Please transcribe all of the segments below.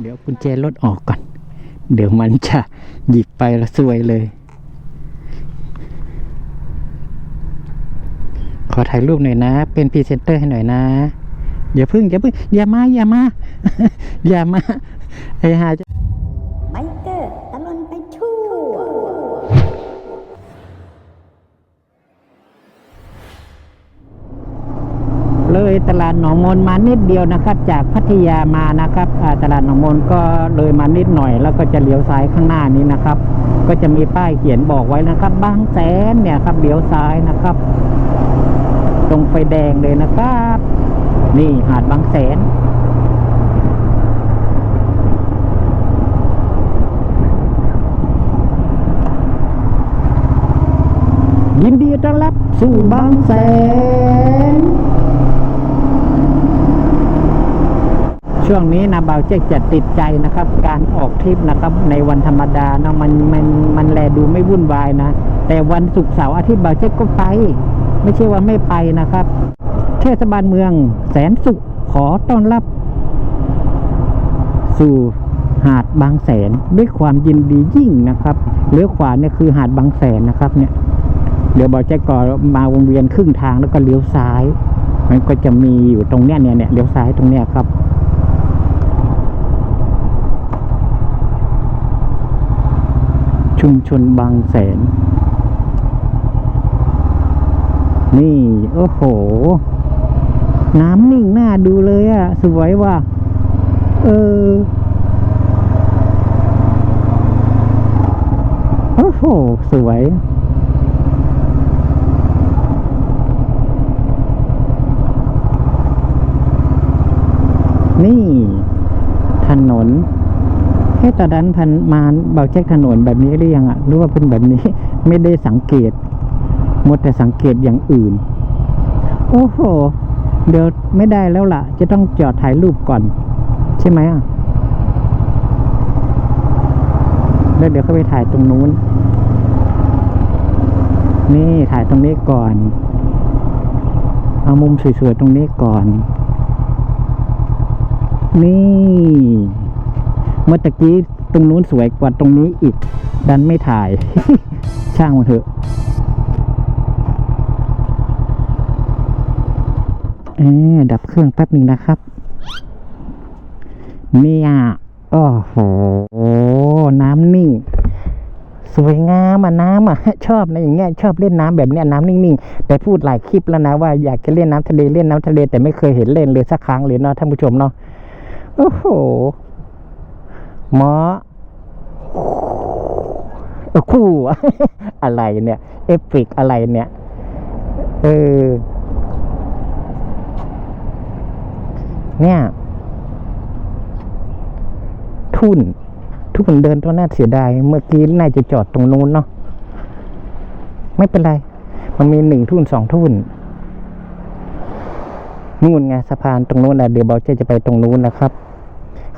เดี๋ยวกุญแจรถออกก่อน เดี๋ยวมันจะหยิบไปแล้วซวยเลย ขอถ่ายรูปหน่อยนะ เป็นพรีเซนเตอร์ให้หน่อยนะ อย่าพึ่งอย่าพึ่งอย่ามาอย่ามา อย่ามาไอ้หาจะ เลยตลาดหนองมนมานิดเดียวนะครับ จากพัทยามานะครับตลาดหนองมนก็เลยมานิดหน่อย แล้วก็จะเลี้ยวซ้ายข้างหน้านี้นะครับ ก็จะมีป้ายเขียนบอกไว้นะครับ บางแสนเนี่ยครับเลี้ยวซ้ายนะครับ ตรงไฟแดงเลยนะครับ นี่หาดบางแสนยินดีต้อนรับสู่บางแสน ช่วงนี้นะเบาเจ๊กจะติดใจนะครับ การออกทริปนะครับ ในวันธรรมดาเนาะมันมันมันแลดูไม่วุ่นวายนะ แต่วันศุกร์เสาร์อาทิตย์เบาเจ๊กก็ไป ไม่ใช่ว่าไม่ไปนะครับ เทศบาลเมืองแสนสุขขอต้อนรับ สู่หาดบางแสนด้วยความยินดียิ่งนะครับเลี้ยวขวาเนี่ยคือหาดบางแสนนะครับ เนี่ยเดี๋ยวบอกแจ็คก่อมาวงเวียนครึ่งทางแล้วก็เลี้ยวซ้าย มันก็จะมีอยู่ตรงเนี้ยเนี่ยเนี่ยเลี้ยวซ้ายตรงเนี้ยครับ ชุมชนบางแสน นี่ โอ้โห น้ำนิ่งหน่าดูเลยอะสวยว่ะ เออ โอ้โห สวยนี่ ถนน ให้ตอนนั้นพันมาเบาเช็คถนนแบบนี้หรือยังอะหรือว่าเป็นแบบนี้ไม่ได้สังเกตหมดแต่สังเกตอย่างอื่น โอ้โห เดี๋ยวไม่ได้แล้วล่ะ จะต้องจอดถ่ายรูปก่อน ใช่ไหมอะแล้วเดี๋ยวเขาไปถ่ายตรงนู้น นี่ถ่ายตรงนี้ก่อน เอามุมสวยๆตรงนี้ก่อน นี่ มื่อตะกี้ตรงนู้นสวยกว่าตรงนี้อีก ดันไม่ถ่าย ช่างมันเถอะเออดับเครื่องแป๊บหนึ่งนะครับ เนี่ยโอ้โห น้ำนิ่ง สวยงามอะน้ำอะ ชอบนะอย่างเงี้ยชอบเล่นน้ำแบบเนี้ยน้ำนิ่งๆ แต่พูดหลายคลิปแล้วนะว่าอยากจะเล่นน้ำทะเลเล่นน้ำทะเลแต่ไม่เคยเห็นเล่นเลยสักครั้งเลยเนาะท่านผู้ชมเนาะโอ้โหห มอคู่อะไรเนี่ย เอฟเฟกอะไรเนี่ย เออ เนี่ย ทุ่น ทุกคนเดินตัวน้าเสียดาย เมื่อกี้น่าจะจอดตรงนู้นเนาะ ไม่เป็นไร มันมีหนึ่งทุ่นสองทุ่นนู่นไงสะพานตรงนู้นนะเดี๋ยวเบอสจะไปตรงนู้นนะครับ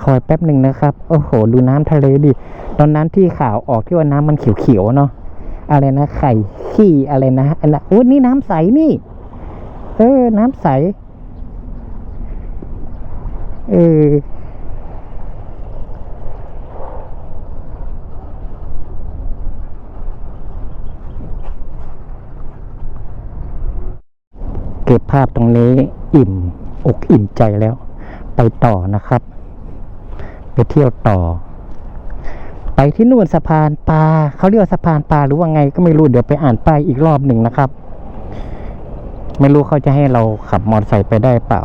คอยแป๊บหนึ่งนะครับ โอ้โห ดูน้ำทะเลดิ ตอนนั้นที่ข่าวออกที่ว่าน้ำมันเขียวๆเนาะ อะไรนะ ไข่ขี้อะไรนะอันนั้นโอ้นี่น้ำใสนี่ เออ น้ำใส เออเก็บภาพตรงนี้อิ่มอกอิ่มใจแล้ว ไปต่อนะครับ ไปเที่ยวต่อ ไปที่นู่นสะพานปลาเขาเรียกว่าสะพานปลาหรือว่าไงก็ไม่รู้เดี๋ยวไปอ่านป้ายอีกรอบหนึ่งนะครับ ไม่รู้เขาจะให้เราขับมอเตอร์ไซค์ไปได้เปล่า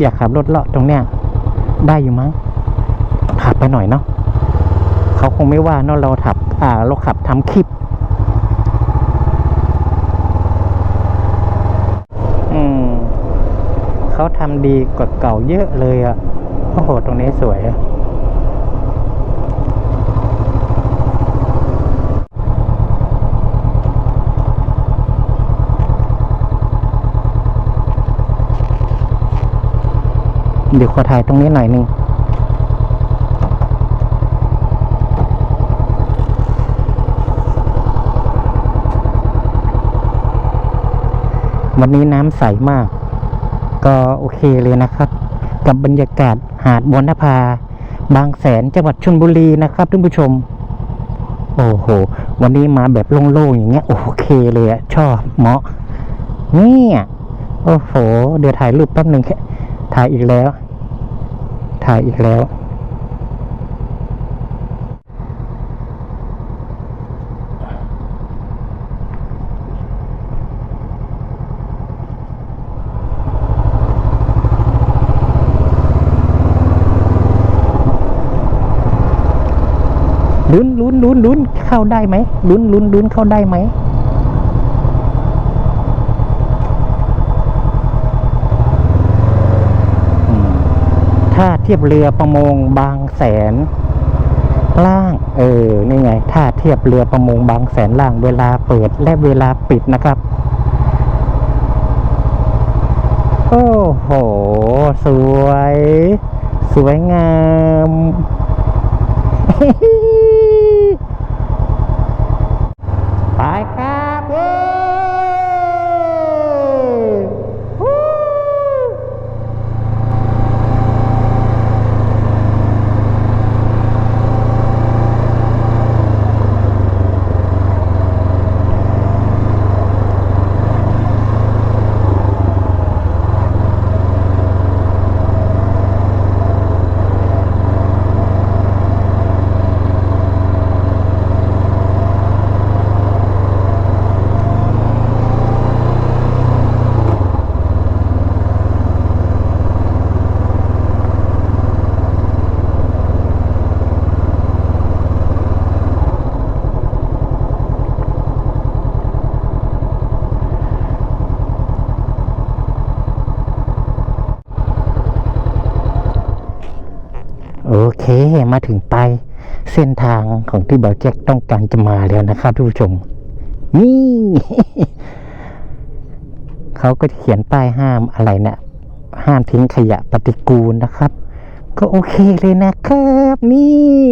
อยากขับรถเลาะตรงเนี้ยได้อยู่มั้งขับไปหน่อยเนาะเขาคงไม่ว่าเนาะเราขับ อ่าเราขับทำคลิป อืม เขาทำดีกว่าเก่าเยอะเลยอะ่ะโอ้โหตรงนี้สวยอะเดี๋ยวขอถ่ายตรงนี้หน่อยหนึ่งวันนี้น้ำใสมาก ก็โอเคเลยนะครับ กับบรรยากาศหาดวรณภา บางแสนจังหวัดชลบุรีนะครับท่านผู้ชม โอ้โห วันนี้มาแบบโล่งๆอย่างเงี้ยโอเคเลยอะชอบเหมาะเนี่ยโอ้โห เดี๋ยวถ่ายรูปแป๊บหนึ่งแค่ถ่ายอีกแล้ว ถ่ายอีกแล้ว ลุ้นลุ้นลุ้นลุ้นเข้าได้ไหมลุ้นลุ้นลุ้นเข้าได้ไหมถ้าเทียบเรือประมงบางแสน ล่าง เออนี่ไงถ้าเทียบเรือประมงบางแสนล่างเวลาเปิดและเวลาปิดนะครับโอ้โห สวย สวยงาม ไป มาถึงไปลายเส้นทางของที่เบาแจ็คต้องการจะมาแล้วนะครับทุกผู้ชม นี่เขาก็เขียนป้ายห้ามอะไรเนะี่ยห้ามทิ้งขยะปฏิกูลนะครับ ก็โอเคเลยนะครับนี่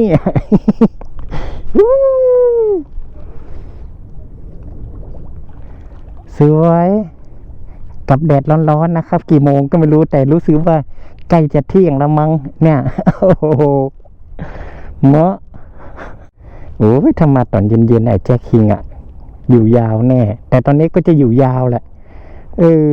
สวย กับแดดร้อนๆนะครับ กี่โมงก็ไม่รู้แต่รู้สึกว่า ใกล้จะเที่ยงแล้วมั้งเนี่ยโอ้โหเมาะโอ้ยถ้ามาตอนเย็นๆไอ้แจ็คคิงอะอยู่ยาวแน่ แต่ตอนนี้ก็จะอยู่ยาวแหละเออ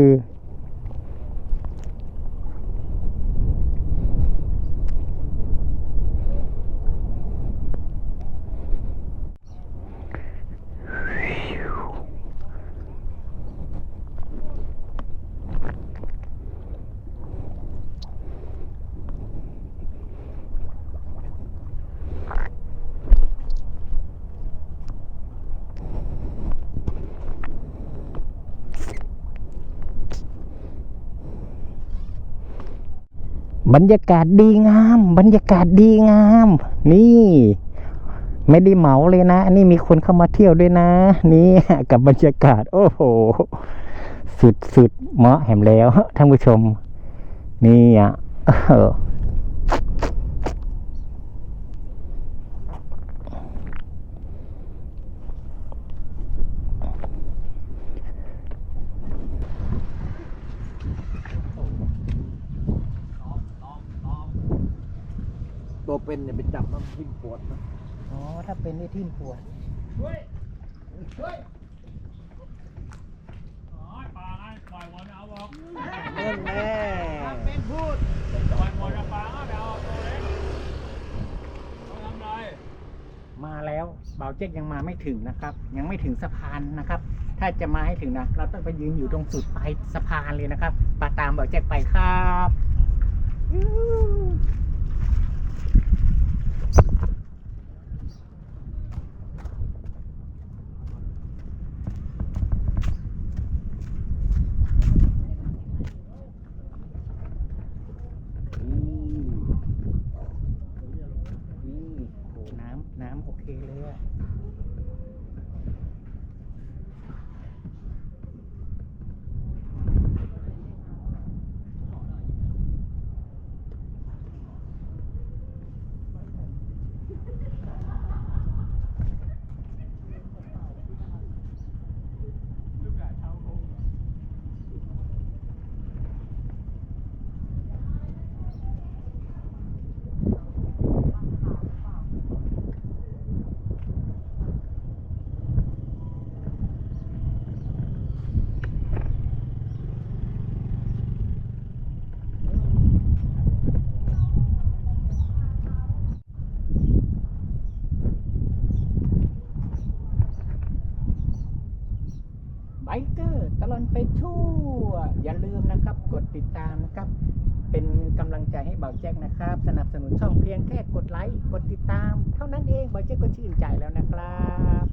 บรรยากาศดีงาม บรรยากาศดีงาม นี่ ไม่ได้เหมาเลยนะ นี่มีคนเข้ามาเที่ยวด้วยนะ นี่กับบรรยากาศ โอ้โห สุดสุดเหมาะแหมแล้วท่านผู้ชม นี่อะ เออตัวเป็นเนี่ยไปจับมันทิ้งปวดนะอ๋อ ถ้าเป็นนี่ทิ่มปวดปล่อยปลาไงปล่อยหมดเอาบอกเล่นแน่เป็นพูดปล่อยหมดเอาปลาเอาเอาตัวเล็กเอาทำไรมาแล้วเบาเจ๊กยังมาไม่ถึงนะครับ ยังไม่ถึงสะพานนะครับ ถ้าจะมาให้ถึงนะ เราต้องไปยืนอยู่ตรงสุดปลายสะพานเลยนะครับปาตามเบาเจ๊กไปครับ เกอร์ตลอนไปทั่ว อย่าลืมนะครับ กดติดตามนะครับ เป็นกำลังใจให้เบาแจ็คนะครับ สนับสนุนช่องเพียงแค่กดไลค์ กดติดตาม เท่านั้นเองเบาแจ็คก็ชื่นใจแล้วนะครับ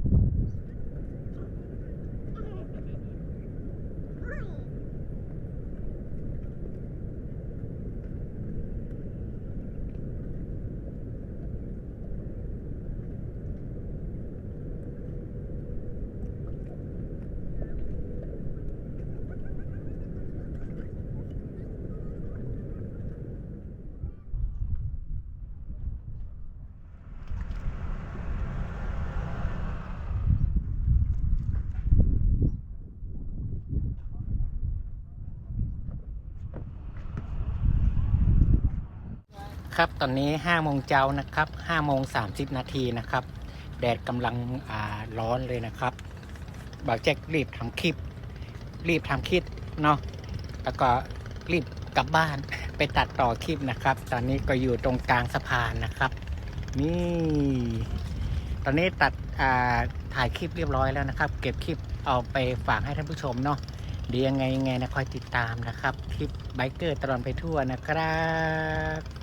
ครับ ตอนนี้5โมงเจ้านะครับ5โมง30 นาทีนะครับ แดดกำลังร้อนเลยนะครับบาวแจ็ครีบทำคลิป รีบทำคลิปเนาะแล้วก็รีบกลับบ้านไปตัดต่อคลิปนะครับ ตอนนี้ก็อยู่ตรงกลางสะพานนะครับ นี่ ตอนนี้ตัดถ่ายคลิปเรียบร้อยแล้วนะครับ เก็บคลิปเอาไปฝากให้ท่านผู้ชมเนาะเดี๋ยวยังไงยังไงนะคอยติดตามนะครับ คลิปไบเกอร์ตลอดไปทั่วนะครับ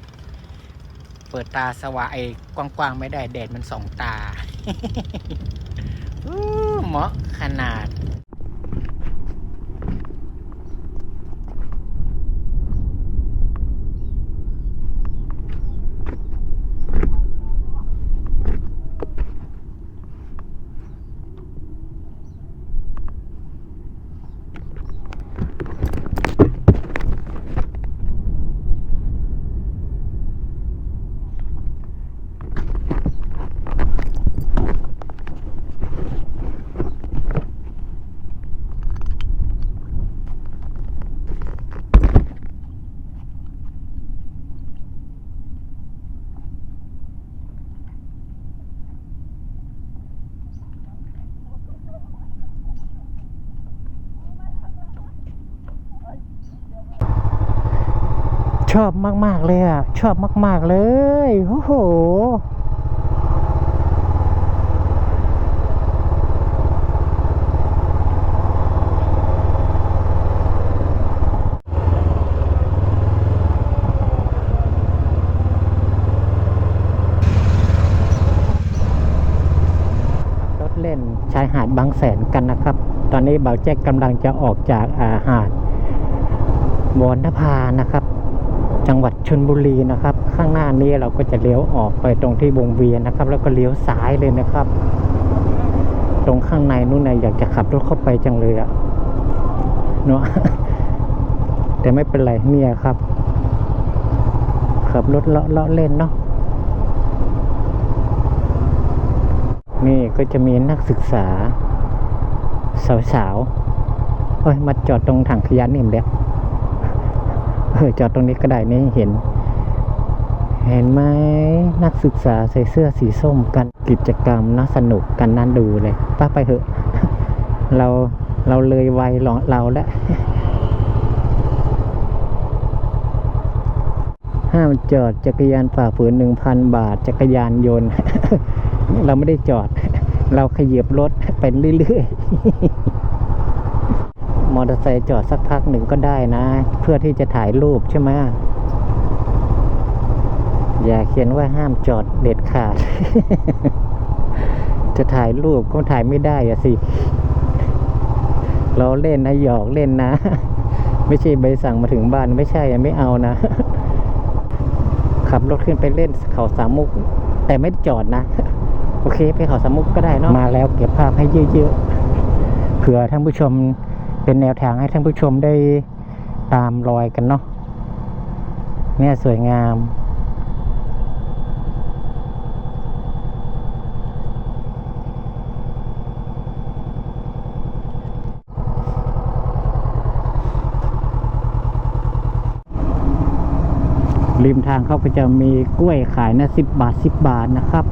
เปิดตาสว่างไอ้กว้างๆไม่ได้แดดมันส่องตาเหมาะขนาด อบมากๆเลยอะ ชอบมาก ๆ เลยโอ้โหรถเล่นชายหาดบางแสนกันนะครับ ตอนนี้บ่าวแจ็คกำลังจะออกจากอาหาดวอนนภานะครับ จังหวัดชนบุรีนะครับ ข้างหน้านี้เราก็จะเลี้ยวออกไปตรงที่วงเวียนนะครับ แล้วก็เลี้ยวซ้ายเลยนะครับ ตรงข้างในนู่นนะอยากจะขับรถเข้าไปจังเลยอะเนาะแต่ไม่เป็นไรเนี่ยครับ ขับรถเลาะเลาะเล่นเนาะนี่ก็จะมีนักศึกษา สาวๆเฮ้ยมาจอดตรงถังขยะนี่มเดียวเออ จอดตรงนี้ก็ได้นี่เห็น เห็นไหมนักศึกษาใส่เสื้อสีส้มกันกิจกรรมน่าสนุกกันน่าดูเลยป้าไปเถอะ เราเราเลยวัยเราแล้วห้ามจอดจักรยานฝ่าฝืนหนึ่งพันบาท จักรยานยนต์ เราไม่ได้จอด เราขยับรถไปเรื่อยๆ มอเตอร์ไซค์จอดสักพักหนึ่งก็ได้นะ เพื่อที่จะถ่ายรูปใช่ไหมอย่าเขียนว่าห้ามจอดเด็ดขาด จะถ่ายรูปก็ถ่ายไม่ได้อะสิ เราเล่นนะหยอกเล่นนะ ไม่ใช่ใบสั่งมาถึงบ้านไม่ใช่อะไม่เอานะ ขับรถขึ้นไปเล่นเขาสามมุก แต่ไม่จอดนะ โอเค ไปเขาสามมุกก็ได้เนาะมาแล้วเก็บภาพให้เยอะๆเผื่อท่านผู้ชม เป็นแนวทางให้ท่านผู้ชมได้ตามรอยกันเนาะเนี่ยสวยงาม ริมทางเขาก็จะมีกล้วยขายนะสิบบาทสิบบาทนะครับ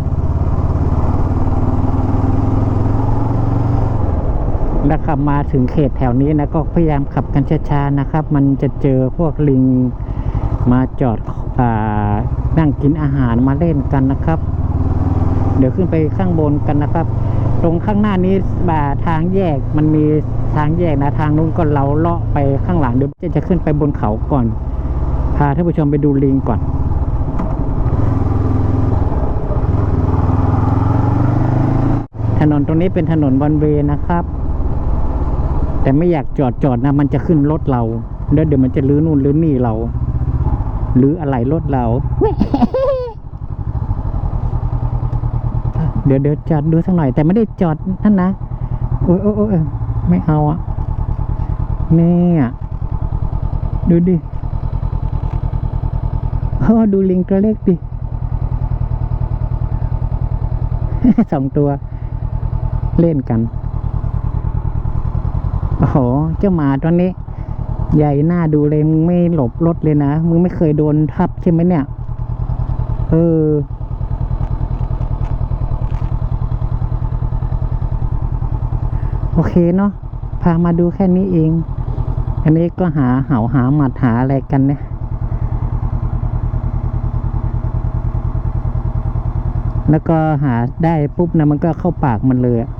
แล้วขับมาถึงเขตแถวนี้นะก็พยายามขับกันช้าๆนะครับ มันจะเจอพวกลิงมาจอดอานั่งกินอาหารมาเล่นกันนะครับ เดี๋ยวขึ้นไปข้างบนกันนะครับ ตรงข้างหน้านี้บ่าทางแยกมันมีทางแยกนะทางนู้นก็เราเลาะไปข้างหลังเดี๋ยวเจ๊จะขึ้นไปบนเขาก่อน พาท่านผู้ชมไปดูลิงก่อนถนนตรงนี้เป็นถนนวันเวนะครับ แต่ไม่อยากจอดจอดนะ มันจะขึ้นรถเราแล้วเดี๋ยวมันจะลื้อนู่นลื้อนี่เราหรืออะไรรถเราเดี๋ยวเดี๋ยวจอดดูสักหน่อย แต่ไม่ได้จอดนั่นนะโอ้ยโอ้ยโอ้ยไม่เอาอะเนี่ยดูดิโอ้ดูลิงตัวเล็กดิสองตัว เล่นกัน โอ้โห เจ้าหมาตัวนี้ ใหญ่หน้าดูเลยมึงไม่หลบรถเลยนะ มึงไม่เคยโดนทับใช่ไหมเนี่ย เออ โอเคเนาะ พามาดูแค่นี้เอง อันนี้ก็หาเหาหาหมัดหาอะไรกันเนี่ยแล้วก็หาได้ปุ๊บนะมันก็เข้าปากมันเลยอะ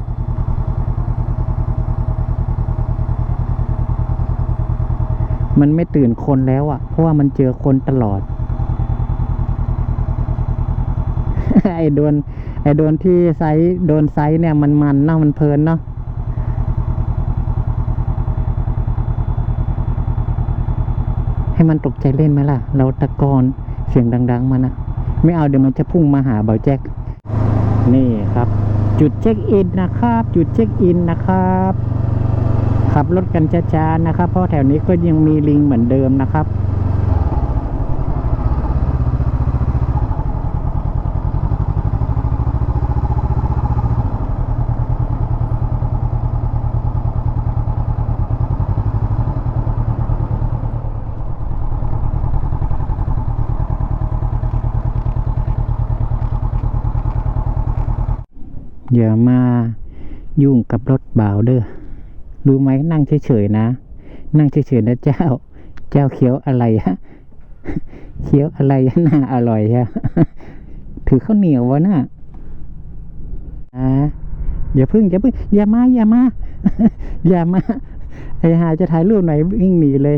มันไม่ตื่นคนแล้วอะ่ะ เพราะว่ามันเจอคนตลอด ไอ้โดนไอ้โดนที่ไซส์โดนไซส์เนี่ยมันมันเนาะมันเพลินเนาะให้มันตกใจเล่นไหมล่ะ เราตะโกนเสียงดัง ๆ มันนะไม่เอาเดี๋ยวมันจะพุ่งมาหาเบาแจ็คนี่ครับ จุดเช็คอินนะครับ จุดเช็คอินนะครับ ขับรถกันช้าๆนะครับ เพราะแถวนี้ก็ยังมีลิงเหมือนเดิมนะครับอย่ามายุ่งกับรถบ่าวเด้อ รู้ไหมนั่งเฉยๆนะ นั่งเฉยๆนะเจ้า เจ้าเคี้ยวอะไรฮะเคี้ยวอะไรน่าอร่อยฮะถือข้าวเหนียววะน่ะอ่าอย่าพึ่งอย่าพึ่งอย่ามาอย่ามาอย่ามาไอ้หาจะถ่ายรูปไหนวิ่งหนีเลย